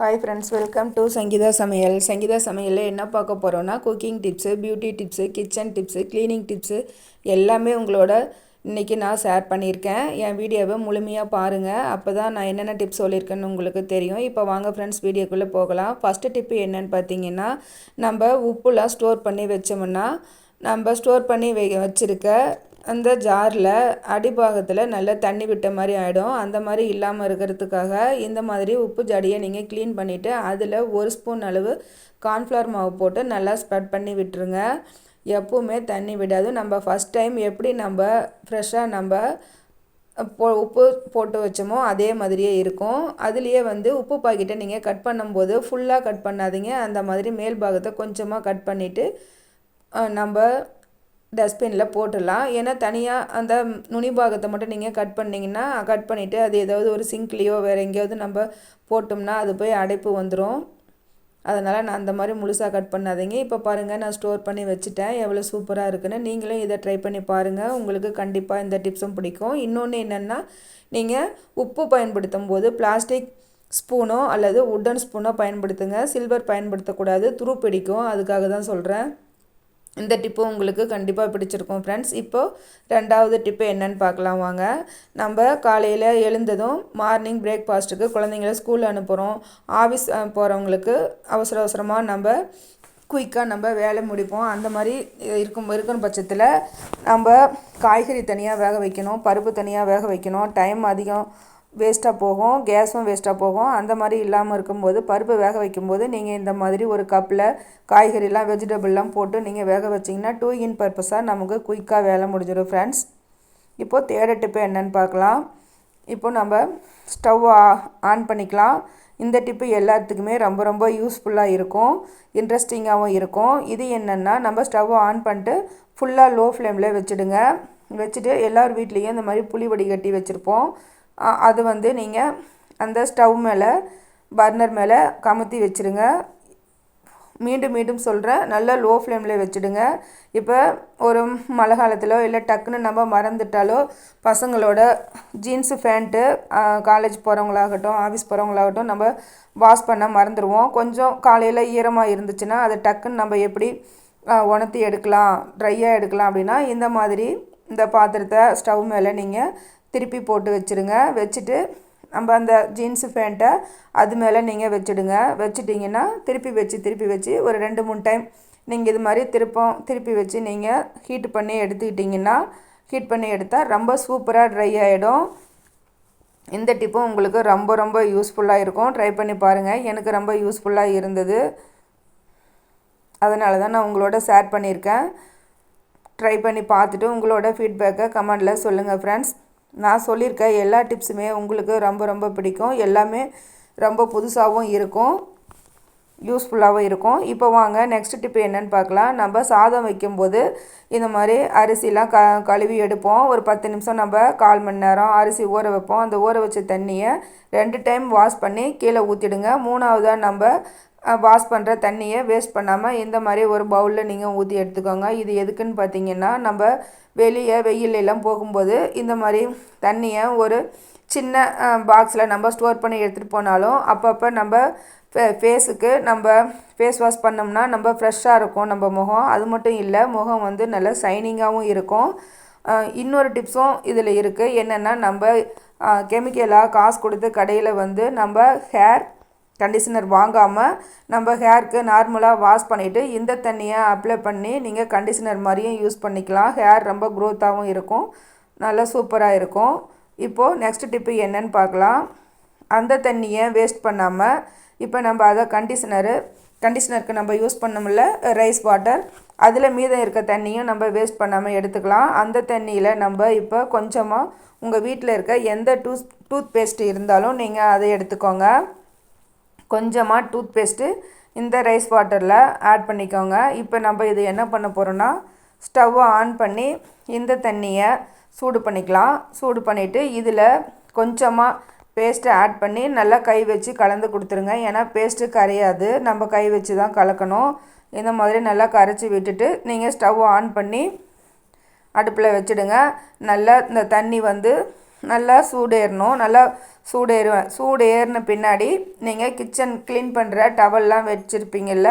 Hi friends welcome to Sangeetha சமையல் சங்கீதா சமையலில் என்ன பார்க்க போகிறோன்னா cooking tips beauty tips kitchen tips cleaning tips எல்லாமே உங்களோட இன்றைக்கி நான் ஷேர் பண்ணியிருக்கேன். என் வீடியோவை முழுமையாக பாருங்கள் அப்போ தான் நான் என்னென்ன டிப்ஸ் சொல்லியிருக்கேன்னு உங்களுக்கு தெரியும். இப்போ வாங்க ஃப்ரெண்ட்ஸ் வீடியோக்குள்ளே போகலாம். ஃபஸ்ட்டு டிப்பு என்னென்னு பார்த்தீங்கன்னா நம்ம உப்புலாம் ஸ்டோர் பண்ணி வச்சோம்னா நம்ம ஸ்டோர் பண்ணி வை வச்சுருக்க அந்த ஜாரில் அடிபாகத்தில் நல்லா தண்ணி விட்ட மாதிரி ஆகிடும் அந்த மாதிரி இல்லாமல் இருக்கிறதுக்காக இந்த மாதிரி உப்பு ஜடியை நீங்கள் க்ளீன் பண்ணிவிட்டு அதில் ஒரு ஸ்பூன் அளவு கார்ன்ஃப்ளவர் மாவு போட்டு நல்லா ஸ்ப்ரெட் பண்ணி விட்டுருங்க. எப்போவுமே தண்ணி விடாது. நம்ம ஃபஸ்ட் டைம் எப்படி நம்ம ஃப்ரெஷ்ஷாக நம்ம போ உப்பு போட்டு வச்சோமோ அதே மாதிரியே இருக்கும். அதுலேயே வந்து உப்பு பாக்கெட்டை நீங்கள் கட் பண்ணும்போது ஃபுல்லாக கட் பண்ணாதீங்க. அந்த மாதிரி மேல் பாகத்தை கொஞ்சமாக கட் பண்ணிவிட்டு நம்ம டஸ்ட்பினில் போட்டுடலாம். ஏன்னா தனியாக அந்த நுனி பாகத்தை மட்டும் நீங்கள் கட் பண்ணிங்கன்னா கட் பண்ணிவிட்டு அது ஏதாவது ஒரு சிங்க்லேயோ வேறு எங்கேயாவது நம்ம போட்டோம்னா அது போய் அடைப்பு வந்துடும் அதனால் நான் அந்த மாதிரி முழுசாக கட் பண்ணாதீங்க. இப்போ பாருங்கள் நான் ஸ்டோர் பண்ணி வச்சுட்டேன். எவ்வளோ சூப்பராக இருக்குன்னு நீங்களும் இதை ட்ரை பண்ணி பாருங்கள் உங்களுக்கு கண்டிப்பாக இந்த டிப்ஸும் பிடிக்கும். இன்னொன்று என்னென்னா நீங்கள் உப்பு பயன்படுத்தும் போது பிளாஸ்டிக் ஸ்பூனோ அல்லது உட்டன் ஸ்பூனோ பயன்படுத்துங்க. சில்வர் பயன்படுத்தக்கூடாது. துரு பிடிக்கும். அதுக்காக தான் சொல்கிறேன் இந்த டிப்பு உங்களுக்கு கண்டிப்பாக பிடிச்சிருக்கும் ஃப்ரெண்ட்ஸ் இப்போது ரெண்டாவது டிப்பு என்னன்னு பார்க்கலாம் வாங்க. நம்ம காலையில் எழுந்ததும் மார்னிங் பிரேக்ஃபாஸ்ட்டுக்கு குழந்தைங்கள ஸ்கூல் அனுப்புகிறோம் ஆஃபீஸ் போகிறவங்களுக்கு அவசர அவசரமாக நம்ம குயிக்காக நம்ம வேலை முடிப்போம். அந்த மாதிரி இருக்கும் இருக்கிற பட்சத்தில் நம்ம காய்கறி தனியாக வேக வைக்கணும் பருப்பு தனியாக வேக வைக்கணும். டைம் அதிகம். வேஸ்ட்டாக போகும் கேஸும் வேஸ்ட்டாக போகும். அந்த மாதிரி இல்லாமல் இருக்கும்போது பருப்பு வேக வைக்கும்போது நீங்கள் இந்த மாதிரி ஒரு கப்பில் காய்கறிலாம் வெஜிடபிள்லாம் போட்டு நீங்கள் வேக வச்சிங்கன்னா டூ இன் பர்பஸாக நமக்கு குயிக்காக வேலை முடிஞ்சிடும் ஃப்ரெண்ட்ஸ் இப்போது தேர்ட் டிப்பு என்னன்னு பார்க்கலாம். இப்போ நம்ம ஸ்டவ் ஆன் பண்ணிக்கலாம். இந்த டிப்பு எல்லாத்துக்குமே ரொம்ப ரொம்ப யூஸ்ஃபுல்லாக இருக்கும். இன்ட்ரெஸ்டிங்காகவும் இருக்கும். இது என்னென்னா நம்ம ஸ்டவ் ஆன் பண்ணிட்டு ஃபுல்லாக லோ ஃப்ளேமில் வச்சுடுங்க. வச்சுட்டு எல்லார் வீட்லேயும் இந்த மாதிரி புளி வடிகட்டி வச்சுருப்போம். அது வந்து நீங்கள் அந்த ஸ்டவ் மேலே பர்னர் மேலே கமுத்தி வச்சுருங்க. மீண்டும் மீண்டும் சொல்கிறேன் நல்லா லோ ஃப்ளேமில் வச்சுடுங்க. இப்போ ஒரு மழை காலத்திலோ இல்லை டக்குன்னு நம்ம மறந்துட்டாலோ பசங்களோட ஜீன்ஸு ஃபேண்ட்டு காலேஜ் போகிறவங்களாகட்டும் ஆஃபீஸ் போகிறவங்களாகட்டும் நம்ம வாஷ் பண்ண மறந்துடுவோம் கொஞ்சம் காலையில் ஈரமாக இருந்துச்சுன்னா அதை டக்குன்னு நம்ம எப்படி உணர்த்தி எடுக்கலாம் ட்ரையாக எடுக்கலாம் அப்படின்னா இந்த மாதிரி இந்த பாத்திரத்தை ஸ்டவ் மேலே நீங்கள் திருப்பி போட்டு வச்சுருங்க வச்சுட்டு நம்ம அந்த ஜீன்ஸு பேண்ட்டை அது மேலே நீங்கள் வச்சுடுங்க. வச்சுட்டிங்கன்னா திருப்பி வச்சு திருப்பி வச்சு ஒரு ரெண்டு மூணு டைம் நீங்கள் இது மாதிரி திருப்பம் திருப்பி வச்சு நீங்கள் ஹீட் பண்ணி எடுத்துக்கிட்டிங்கன்னா ஹீட் பண்ணி எடுத்தால் ரொம்ப சூப்பராக ட்ரை ஆகிடும் இந்த டிப்பும் உங்களுக்கு ரொம்ப ரொம்ப யூஸ்ஃபுல்லாக இருக்கும். ட்ரை பண்ணி பாருங்கள் எனக்கு ரொம்ப யூஸ்ஃபுல்லாக இருந்தது. அதனால தான் நான் உங்களோட ஷேர் பண்ணியிருக்கேன். ட்ரை பண்ணி பார்த்துட்டு உங்களோட ஃபீட்பேக்கை கமெண்டில் சொல்லுங்கள் ஃப்ரெண்ட்ஸ் நான் சொல்லியிருக்க எல்லா டிப்ஸுமே உங்களுக்கு ரொம்ப ரொம்ப பிடிக்கும். எல்லாமே ரொம்ப புதுசாகவும் இருக்கும். யூஸ்ஃபுல்லாகவும் இருக்கும். இப்போ வாங்க நெக்ஸ்ட் டிப்பு என்னென்னு பார்க்கலாம். நம்ம சாதம் வைக்கும்போது இந்த மாதிரி அரிசிலாம் க கழுவி எடுப்போம். ஒரு பத்து நிமிஷம் நம்ம கால் மணி நேரம் அரிசி ஊற வைப்போம். அந்த ஊற வச்ச தண்ணியை ரெண்டு டைம் வாஷ் பண்ணி கீழே ஊற்றிடுங்க மூணாவதாக நம்ம வாஷ் பண்ணுற தண்ணியை வேஸ்ட் பண்ணாமல் இந்த மாதிரி ஒரு பவுலில் நீங்கள் ஊற்றி எடுத்துக்கோங்க. இது எதுக்குன்னு பார்த்தீங்கன்னா நம்ம வெளியே வெயிலெல்லாம் போகும்போது இந்த மாதிரி தண்ணியை ஒரு சின்ன பாக்ஸில் நம்ம ஸ்டோர் பண்ணி எடுத்துகிட்டு போனாலும் அப்பப்போ நம்ம ஃபேஸுக்கு நம்ம ஃபேஸ் வாஷ் பண்ணோம்னா நம்ம ஃப்ரெஷ்ஷாக இருக்கும் நம்ம முகம். அது மட்டும் இல்லை முகம் வந்து நல்லா ஷைனிங்காகவும் இருக்கும். இன்னொரு டிப்ஸும் இதில் இருக்குது என்னென்னா நம்ம கெமிக்கலாக காசு கொடுத்து கடையில் வந்து நம்ம ஹேர் கண்டிஷனர் வாங்காமல் நம்ம ஹேருக்கு நார்மலாக வாஷ் பண்ணிவிட்டு இந்த தண்ணியை அப்ளை பண்ணி நீங்கள் கண்டிஷனர் மாதிரியும் யூஸ் பண்ணிக்கலாம். ஹேர் ரொம்ப க்ரோத்தாகவும் இருக்கும். நல்லா சூப்பராக இருக்கும். இப்போது நெக்ஸ்ட் டிப்பு என்னன்னு பார்க்கலாம். அந்த தண்ணியை வேஸ்ட் பண்ணாமல் இப்போ நம்ம அதை கண்டிஷனரு கண்டிஷனருக்கு நம்ம யூஸ் பண்ணமுல்ல ரைஸ் வாட்டர் அதில் மீதம் இருக்க தண்ணியும் நம்ம வேஸ்ட் பண்ணாமல் எடுத்துக்கலாம். அந்த தண்ணியில் நம்ம இப்போ கொஞ்சமாக உங்கள் வீட்டில் இருக்க எந்த டூத் டூத் பேஸ்ட் இருந்தாலும் நீங்கள் அதை எடுத்துக்கோங்க. கொஞ்சமாக டூத் பேஸ்ட்டு இந்த ரைஸ் வாட்டரில் ஆட் பண்ணிக்கோங்க. இப்போ நம்ம இது என்ன பண்ண போகிறோன்னா ஸ்டவ்வை ஆன் பண்ணி இந்த தண்ணியை சூடு பண்ணிக்கலாம். சூடு பண்ணிவிட்டு இதில் கொஞ்சமாக பேஸ்ட்டை ஆட் பண்ணி நல்லா கை வச்சு கலந்து கொடுத்துருங்க. ஏன்னா பேஸ்ட்டு கரையாது. நம்ம கை வச்சு தான் கலக்கணும். இந்த மாதிரி நல்லா கரைச்சி விட்டுட்டு நீங்கள் ஸ்டவ் ஆன் பண்ணி அடுப்பில் வச்சுடுங்க. நல்லா இந்த தண்ணி வந்து நல்லா சூடேறணும். நல்லா சூடேறுவேன் சூடேறின சூடு ஏறின பின்னாடி நீங்கள் கிச்சன் க்ளீன் பண்ணுற டவல்லாம் வச்சுருப்பீங்கள்ல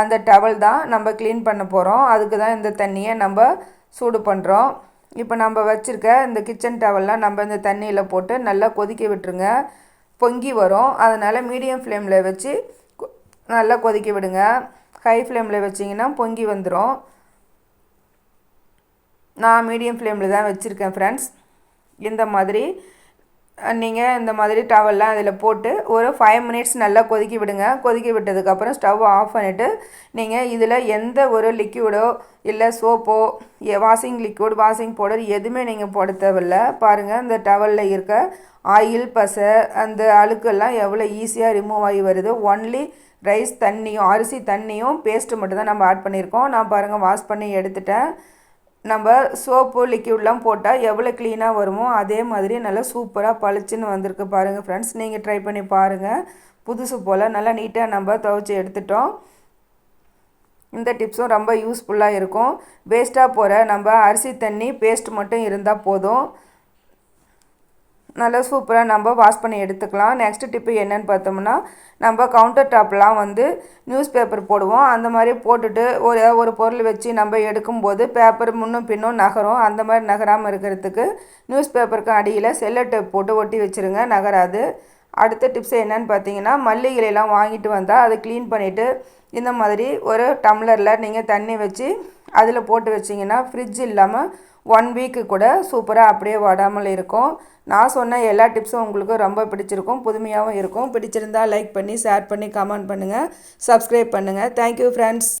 அந்த டவல் தான் நம்ம க்ளீன் பண்ண போகிறோம் அதுக்கு தான் இந்த தண்ணியை நம்ம சூடு பண்ணுறோம் இப்போ நம்ம வச்சுருக்க இந்த கிச்சன் டவல்லாம் நம்ம இந்த தண்ணியில் போட்டு நல்லா கொதிக்க விட்டுருங்க. பொங்கி வரும். அதனால் மீடியம் ஃப்ளேமில் வச்சு நல்லா கொதிக்க விடுங்க. ஹை ஃப்ளேமில் வச்சிங்கன்னா பொங்கி வந்துடும் நான் மீடியம் ஃப்ளேமில் தான் வச்சுருக்கேன் ஃப்ரெண்ட்ஸ் இந்த மாதிரி நீங்கள் இந்த மாதிரி டவல்லாம் அதில் போட்டு ஒரு ஃபைவ் மினிட்ஸ் நல்லா கொதிக்க விடுங்க. கொதிக்க விட்டதுக்கப்புறம் ஸ்டவ் ஆஃப் பண்ணிவிட்டு நீங்கள் இதில் எந்த ஒரு லிக்யூடோ இல்லை சோப்போ வாஷிங் லிக்யூட் வாஷிங் பவுடர் எதுவுமே நீங்கள் போட தேவையில்ல. பாருங்கள் இந்த டவலில் இருக்க ஆயில் பசை அந்த அழுக்கெல்லாம் எவ்வளோ ஈஸியாக ரிமூவ் ஆகி வருது. ஒன்லி ரைஸ் தண்ணியும் அரிசி தண்ணியும் பேஸ்ட்டு மட்டும் தான் நம்ம ஆட் பண்ணியிருக்கோம். நான் பாருங்கள் வாஷ் பண்ணி எடுத்துட்டேன். நம்ம சோப்பு லிக்யூட்லாம் போட்டால் எவ்வளோ க்ளீனாக வருமோ அதே மாதிரி நல்லா சூப்பராக பளிச்சுன்னு வந்திருக்கு பாருங்கள் ஃப்ரெண்ட்ஸ் நீங்கள் ட்ரை பண்ணி பாருங்கள் புதுசு போல் நல்லா நீட்டாக நம்ம துவைச்சி எடுத்துட்டோம். இந்த டிப்ஸும் ரொம்ப யூஸ்ஃபுல்லாக இருக்கும். வேஸ்ட்டாக போகிற நம்ம அரிசி தண்ணி பேஸ்ட் மட்டும் இருந்தால் போதும். நல்லா சூப்பராக நம்ம வாஷ் பண்ணி எடுத்துக்கலாம். நெக்ஸ்ட் டிப்பு என்னென்னு பார்த்தோம்னா நம்ம கவுண்டர் டாப்லாம் வந்து நியூஸ் பேப்பர் போடுவோம். அந்த மாதிரி போட்டுட்டு ஒரு ஒரு பொருள் வச்சு நம்ம எடுக்கும்போது பேப்பர் முன்னும் பின்னும் நகரும். அந்த மாதிரி நகராமல் இருக்கிறதுக்கு நியூஸ் பேப்பருக்கு அடியில் செல்லோ டேப் போட்டு ஒட்டி வச்சுருங்க. நகராது. அடுத்த டிப்ஸ் என்னென்னு பார்த்தீங்கன்னா மல்லிகைலாம் வாங்கிட்டு வந்தால் அதை க்ளீன் பண்ணிவிட்டு இந்த மாதிரி ஒரு டம்ளரில் நீங்கள் தண்ணி வச்சு அதில் போட்டு வச்சிங்கன்னா ஃப்ரிட்ஜ் இல்லாமல் ஒன் வீக்கு கூட சூப்பராக அப்படியே வடாமல் இருக்கும். நான் சொன்ன எல்லா டிப்ஸும் உங்களுக்கு ரொம்ப பிடிச்சிருக்கும் புதுமையாகவும் இருக்கும். பிடிச்சிருந்தால் லைக் பண்ணி ஷேர் பண்ணி கமெண்ட் பண்ணுங்கள் சப்ஸ்கிரைப் பண்ணுங்கள் தேங்க்யூ ஃப்ரெண்ட்ஸ்